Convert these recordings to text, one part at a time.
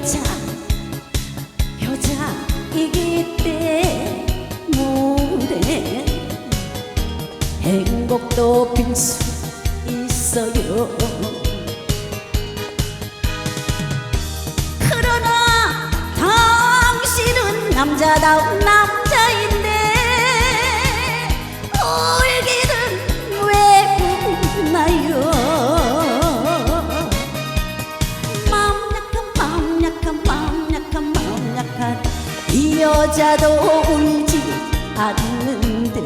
여자 여자이기 때문에 행복도 빌수 있어요. 그러나 당신은 남자다운 남 여자도 울지 않는데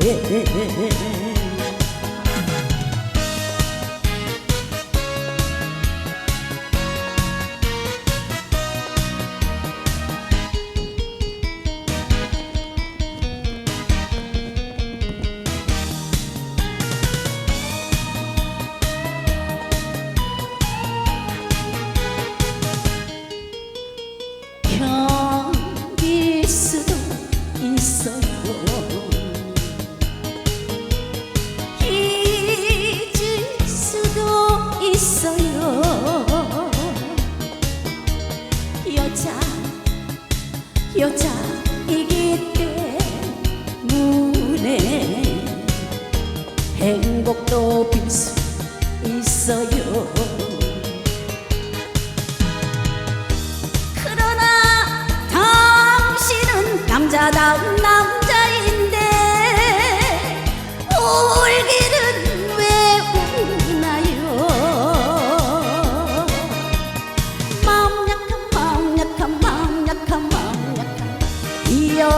여자이기 때문에. 행복도 빌 수 있어요. 그러나 당신은 남자다운 남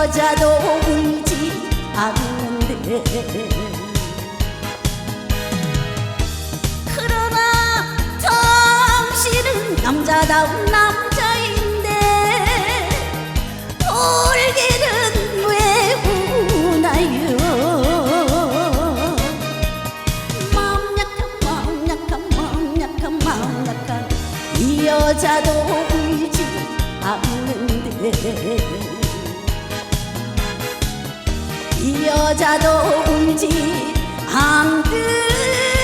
여자도 울지 않는데. 그러나 당신은 남자다운 남자인데 울기는 왜 우나요? 마음 약한 마음 약한 마음 약한 마음 약한 이 여자도 울지 않는데 이 여자도 울지 않는데